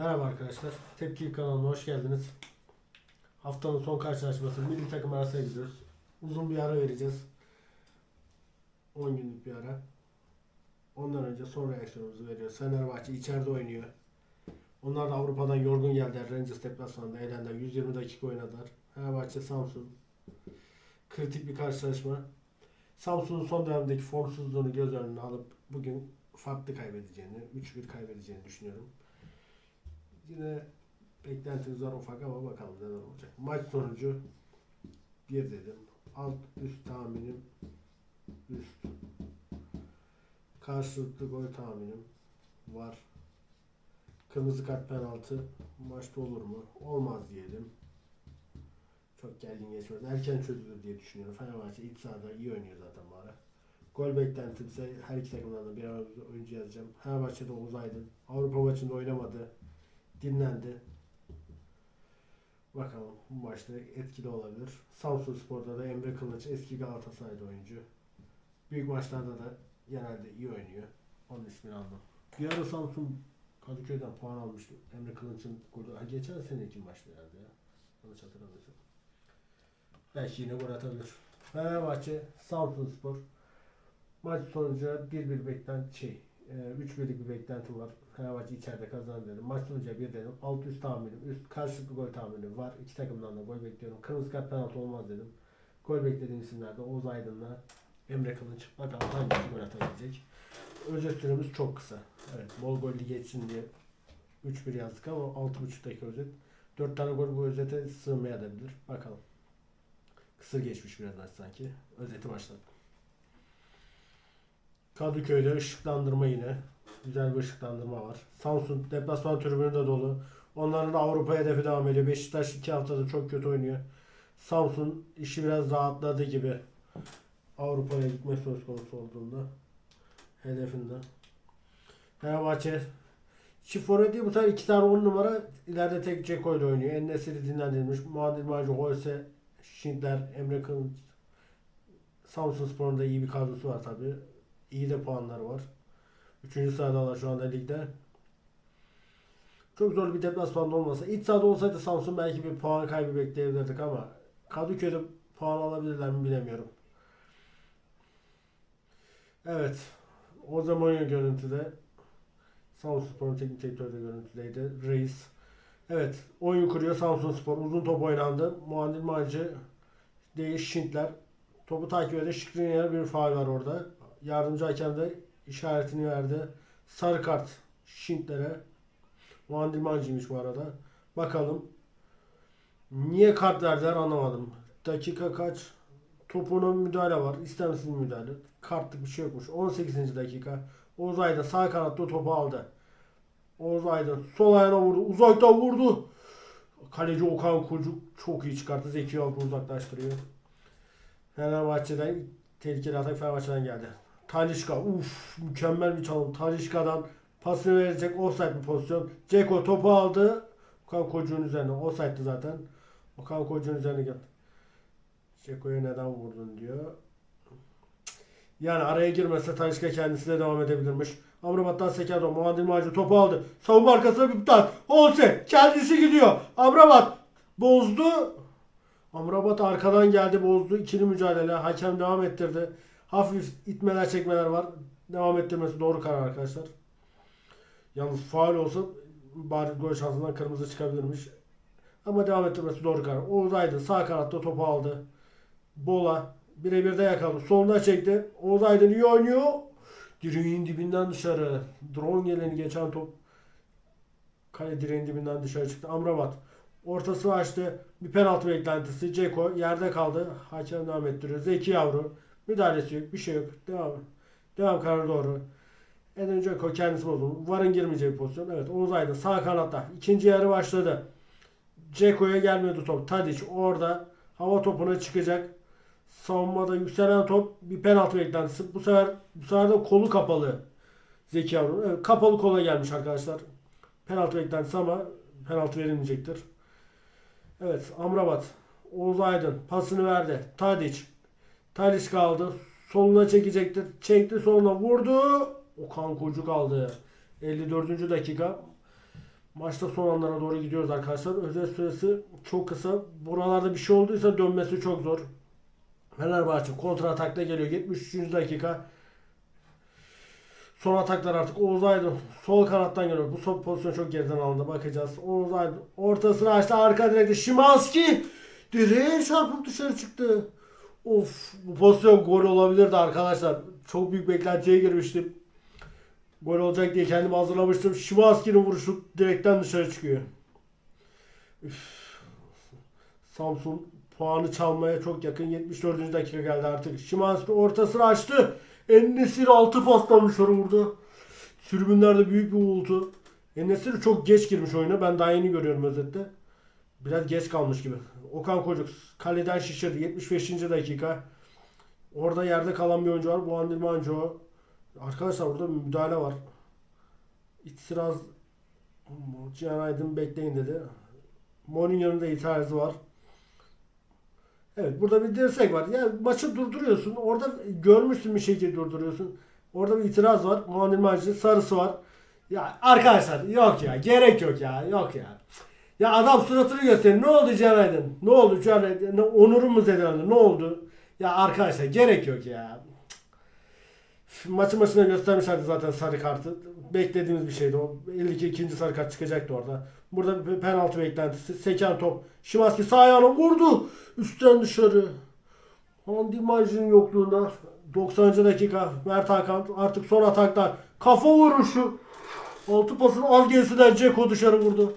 Merhaba arkadaşlar. Tepki kanalına hoş geldiniz. Haftanın son karşılaşması milli takım arasına gidiyoruz. Uzun bir ara vereceğiz. 10 günlük bir ara. Ondan önce son reaksiyonumuzu veriyoruz. Fenerbahçe içeride oynuyor. Onlar da Avrupa'dan yorgun geldiler. Rangers deplasmanında eğlendiler. 120 dakika oynadılar. Fenerbahçe Samsun. Kritik bir karşılaşma. Samsun'un son dönemdeki formsuzluğunu göz önüne alıp bugün farklı kaybedeceğini, 3-1 kaybedeceğini düşünüyorum. Yine beklentimiz var ufak ama bakalım neler olacak. Maç sonucu 1 dedim. Alt üst tahminim üst. Karşılıklı gol tahminim var. Kırmızı kart penaltı maçta olur mu? Olmaz diyelim. Çok gergin geçmez. Erken çözülür diye düşünüyorum. Fenerbahçe iç sahada iyi oynuyor zaten bu ara. Gol beklentimse her iki takımdan da birer oyuncu yazacağım. Fenerbahçe'de Oğuz Aydın. Avrupa maçında oynamadı dinlendi. Bakalım bu maçta etkili olabilir. Samsun Spor'da da Emre Kılıç eski Galatasaraylı oyuncu. Büyük maçlarda da genelde iyi oynuyor. Onun ismini aldım. Bir ara Samsun Kadıköy'den puan almıştı. Emre Kılıç'ın golü. Ha, geçen seneki maçta herhalde ya. Yanlış hatırlamıyorsam. Belki yine gol atabilir. Fenerbahçe Samsun Spor. Maç sonucu 1-1 beklenti şey, e, 3-1'lik bir beklentim var. Fenerbahçe içeride kazanır dedim. Maç sonucu 1 dedim. Alt üst tahminim, üst karşılıklı gol tahminim var. İki takımdan da gol bekliyorum. Kırmızı kart penaltı olmaz dedim. Gol beklediğim isimlerde Oğuz Aydın'la Emre Kılınç. Bakalım hangisi gol atabilecek. Özet süremiz çok kısa. Evet, bol gollü geçsin diye 3-1 yazdık ama 6.5 dakika özet. 4 tane gol bu özete sığmayabilir. Bakalım. Kısır geçmiş biraz maç sanki. Özeti başladı. Kadıköy'de ışıklandırma yine. Güzel bir ışıklandırma var. Samsun deplasman tribünü de dolu. Onların da Avrupa hedefi devam ediyor. Beşiktaş iki haftada çok kötü oynuyor. Samsun işi biraz rahatladı gibi. Avrupa'ya gitme söz konusu olduğunda. Hedefinde. Fenerbahçe Çift forvet değil bu sefer iki tane on numara ileride tek Ceko ile oynuyor. Ennesiri dinlendirilmiş. Muadil Macı, Holse, Schindler, Emre Kılıç. Samsun Spor'un da iyi bir kadrosu var tabi. İyi de puanları var. Üçüncü sıradalar şu anda ligde. Çok zor bir deplasmanda olmasa. İç sahada olsaydı Samsun belki bir puan kaybı bekleyebilirdik ama Kadıköy'de puan alabilirler mi bilemiyorum. Evet. O zaman görüntüde Samsun Spor'un teknik direktörü de görüntüdeydi. Reis. Evet. Oyun kuruyor Samsun Spor. Uzun top oynandı. Muadil Macı değil Şintler. Topu takip ede Şikrinya'ya bir faal var orada. Yardımcı hakem de işaretini verdi. Sarı kart Şintler'e. Muadil Macı'ymış bu arada. Bakalım. Niye kart verdiler anlamadım. Dakika kaç? Topuna müdahale var. İstemsiz müdahale. Kartlık bir şey yokmuş. 18. dakika. Oğuz Aydın sağ kanatta topu aldı. Oğuz sol ayağına vurdu. Uzaktan vurdu. Kaleci Okan Kucuk çok iyi çıkarttı. Zeki Alp'ı uzaklaştırıyor. Fenerbahçe'den tehlikeli atak Fenerbahçe'den geldi. Talişka uf mükemmel bir çalım. Talişka'dan pasını verecek offside bir pozisyon. Ceko topu aldı. Okan Kocuğun üzerine. Offside'dı zaten. Okan Kocuğun üzerine geldi. Ceko'ya neden vurdun diyor. Yani araya girmese Talişka kendisi de devam edebilirmiş. Amrabat'tan Sekerdo, Muadil Macı topu aldı. Savunma arkasına bir tutar. Olse kendisi gidiyor. Amrabat bozdu. Amrabat arkadan geldi bozdu. İkili mücadele. Hakem devam ettirdi. Hafif itmeler çekmeler var. Devam ettirmesi doğru karar arkadaşlar. Yalnız faul olsa bari gol şansından kırmızı çıkabilirmiş. Ama devam ettirmesi doğru karar. Oğuz Aydın sağ kanatta topu aldı. Bola birebir de yakaladı. Soluna çekti. Oğuz Aydın iyi oynuyor. Direğin dibinden dışarı. Drone geleni geçen top kale direğin dibinden dışarı çıktı. Amrabat ortası açtı. Bir penaltı beklentisi. Ceko yerde kaldı. Hakem devam ettiriyor. Zeki Yavru. Müdahalesi yok. Bir şey yok. Devam. Devam kararı doğru. Eden Ceko kendisi bozuldu. Varın girmeyeceği pozisyon. Evet Oğuz Aydın sağ kanatta. İkinci yarı başladı. Ceko'ya gelmiyordu top. Tadic orada hava topuna çıkacak. Savunmada yükselen top bir penaltı beklentisi. Bu sefer bu sefer de kolu kapalı. Zeki Yavru. Evet, kapalı kola gelmiş arkadaşlar. Penaltı beklentisi ama penaltı verilmeyecektir. Evet Amrabat. Oğuz Aydın pasını verdi. Tadic. Tadic kaldı. Soluna çekecektir. Çekti soluna vurdu. Okan Kocuk aldı. 54. dakika. Maçta son anlara doğru gidiyoruz arkadaşlar. Özel süresi çok kısa. Buralarda bir şey olduysa dönmesi çok zor. Fenerbahçe kontra atakla geliyor. 73. dakika. Son ataklar artık Oğuz Aydın sol kanattan geliyor. Bu son pozisyon çok geriden alındı. Bakacağız. Oğuz Aydın ortasını açtı. Arka direkte Şimanski direğe çarpıp dışarı çıktı. Of bu pozisyon gol olabilirdi arkadaşlar. Çok büyük beklentiye girmiştim. Gol olacak diye kendimi hazırlamıştım. Şimanski'nin vuruşu direkten dışarı çıkıyor. Üf. Samsun puanı çalmaya çok yakın. 74. dakika geldi artık. Şimanski ortasını açtı. Ennesir 6 pastan dışarı vurdu. Tribünlerde büyük bir uğultu. Ennesir çok geç girmiş oyuna. Ben daha yeni görüyorum özette. Biraz geç kalmış gibi. Okan Kocuk kaleden şişirdi. 75. dakika. Orada yerde kalan bir oyuncu var. Bu Andil Manco. Arkadaşlar burada bir müdahale var. İtiraz Cihan Aydın bekleyin dedi. Mourinho'nun da itirazı var. Evet burada bir dirsek var. Yani maçı durduruyorsun. Orada görmüşsün bir şekilde durduruyorsun. Orada bir itiraz var. Muhammed Macit'in sarısı var. Ya arkadaşlar yok ya. Gerek yok ya. Yok ya. Ya adam suratını gösteriyor. Ne oldu Aydın? Ne oldu Cihan Aydın? Ne, onurum mu zedelendi? Ne oldu? Ya arkadaşlar gerek yok ya. Maçı maçına göstermişlerdi zaten sarı kartı. Beklediğimiz bir şeydi o. 52 ikinci sarı kart çıkacaktı orada. Burada bir penaltı beklentisi. Seken top. Şimanski sağ ayağına vurdu. Üstten dışarı. Handi Majin'in yokluğunda 90. dakika Mert Hakan artık son atakta kafa vuruşu. Altı pasın az gerisinden Ceko dışarı vurdu.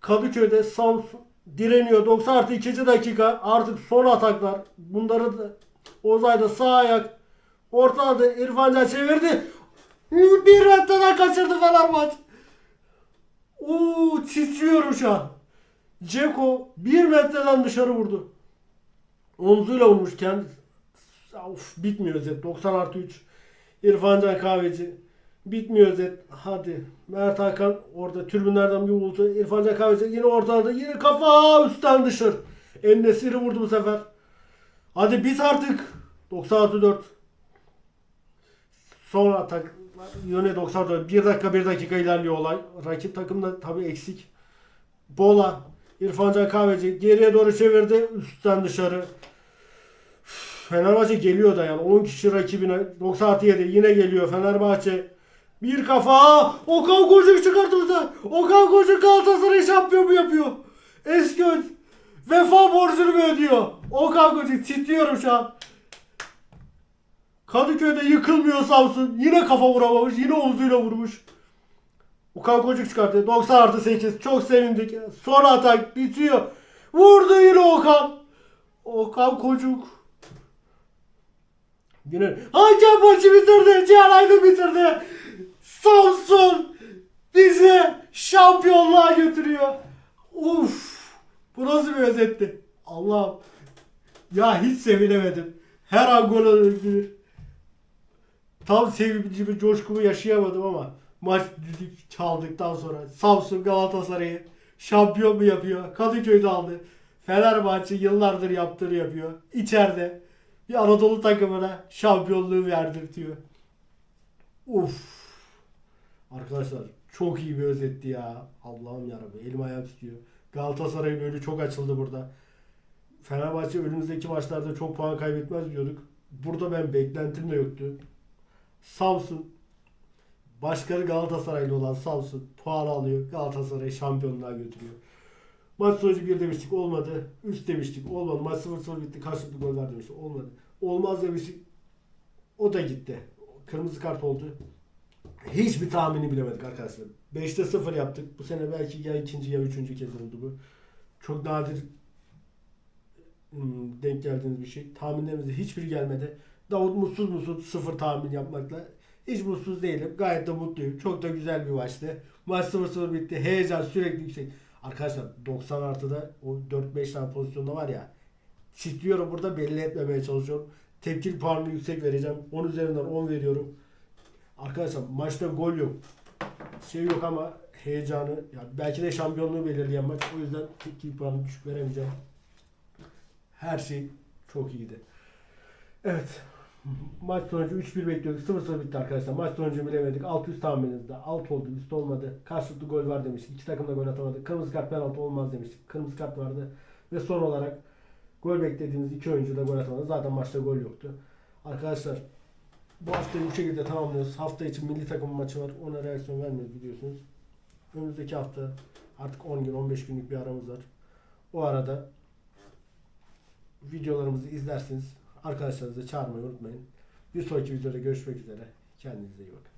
Kadıköy'de Samsun direniyor. 90 artı 2. dakika artık son ataklar. Bunları da Ozay'da sağ ayak ortada İrfan Can çevirdi. Bir rattadan kaçırdı Fenerbahçe. Uuu titriyorum şu an. Ceko bir metreden dışarı vurdu. Omzuyla vurmuş kendi. Of bitmiyor özet. 90 artı 3. İrfan Can Kahveci. Bitmiyor özet. Hadi. Mert Hakan orada tribünlerden bir uğultu. İrfan Can yine ortada. Yine kafa üstten dışarı. Ennesiri vurdu bu sefer. Hadi bit artık. 90 artı 4. Son atak. Yöne 94. 1 dakika 1 dakika ilerliyor olay. Rakip takım da tabii eksik. Bola. İrfan Can geriye doğru çevirdi. Üstten dışarı. Fenerbahçe geliyor da yani 10 kişi rakibine 90 artı 7 yine geliyor Fenerbahçe. Bir kafa Okan Kocuk çıkartırsa Okan Kocuk Galatasaray şampiyon mu yapıyor? Esköz vefa borcunu mu ödüyor? Okan Kocuk titriyorum şu an. Kadıköy'de yıkılmıyor Samsun. Yine kafa vuramamış. Yine omzuyla vurmuş. Okan Kocuk çıkarttı. 90 artı 8. Çok sevindik. Son atak bitiyor. Vurdu yine Okan. Okan Kocuk. Yine hakem maçı bitirdi. Cihan Aydın bitirdi. Samsun bizi şampiyonluğa Uf. Bu nasıl bir özetti? Allah'ım. Ya hiç sevinemedim. Her an gol olabilir. Tam sevinci bir coşkumu yaşayamadım ama maç çaldıktan sonra Samsun Galatasaray'ı şampiyon mu yapıyor? Kadıköy'de aldı. Fenerbahçe yıllardır yaptığını yapıyor. İçeride bir Anadolu takımına şampiyonluğu verdirtiyor. Uf. Arkadaşlar çok iyi bir özetti ya. Allah'ım yarabbim elim ayağım tutuyor. Galatasaray böyle çok açıldı burada. Fenerbahçe önümüzdeki maçlarda çok puan kaybetmez diyorduk. Burada ben beklentim de yoktu. Samsun başkanı Galatasaraylı olan Samsun puan alıyor. Galatasaray şampiyonluğa götürüyor. Maç sonucu bir demiştik olmadı. Üç demiştik olmadı. Maç 0-0 bitti. Karşılıklı gol var demiştik olmadı. Olmaz demiştik. O da gitti. Kırmızı kart oldu. Hiçbir tahmini bilemedik arkadaşlar. 5'te 0 yaptık. Bu sene belki ya ikinci ya üçüncü kez oldu bu. Çok nadir hmm, denk geldiğiniz bir şey. Tahminlerimizde hiçbir gelmedi. Davut mutsuz mutsuz sıfır tahmin yapmakla. Hiç mutsuz değilim. Gayet de mutluyum. Çok da güzel bir maçtı. Maç 0-0 bitti. Heyecan sürekli yüksek. Arkadaşlar 90 artıda o 4-5 tane pozisyonda var ya. Titriyorum burada belli etmemeye çalışıyorum. Tepkili puanını yüksek vereceğim. 10 üzerinden 10 veriyorum. Arkadaşlar maçta gol yok. Şey yok ama heyecanı ya belki de şampiyonluğu belirleyen maç. O yüzden tepkili puanı düşük veremeyeceğim. Her şey çok iyiydi. Evet. Maç sonucu 3-1 bekliyorduk. 0-0 bitti arkadaşlar. Maç sonucu bilemedik. Alt üst tahminimizde. Alt oldu, üst olmadı. Karşılıklı gol var demiştik. İki takım da gol atamadı. Kırmızı kart penaltı olmaz demiştik. Kırmızı kart vardı. Ve son olarak gol beklediğimiz iki oyuncu da gol atamadı. Zaten maçta gol yoktu. Arkadaşlar bu haftayı bu şekilde tamamlıyoruz. Hafta için milli takım maçı var. Ona reaksiyon vermiyoruz biliyorsunuz. Önümüzdeki hafta artık 10 gün 15 günlük bir aramız var. O arada videolarımızı izlersiniz. Arkadaşlarınızı çağırmayı unutmayın. Bir sonraki videoda görüşmek üzere. Kendinize iyi bakın.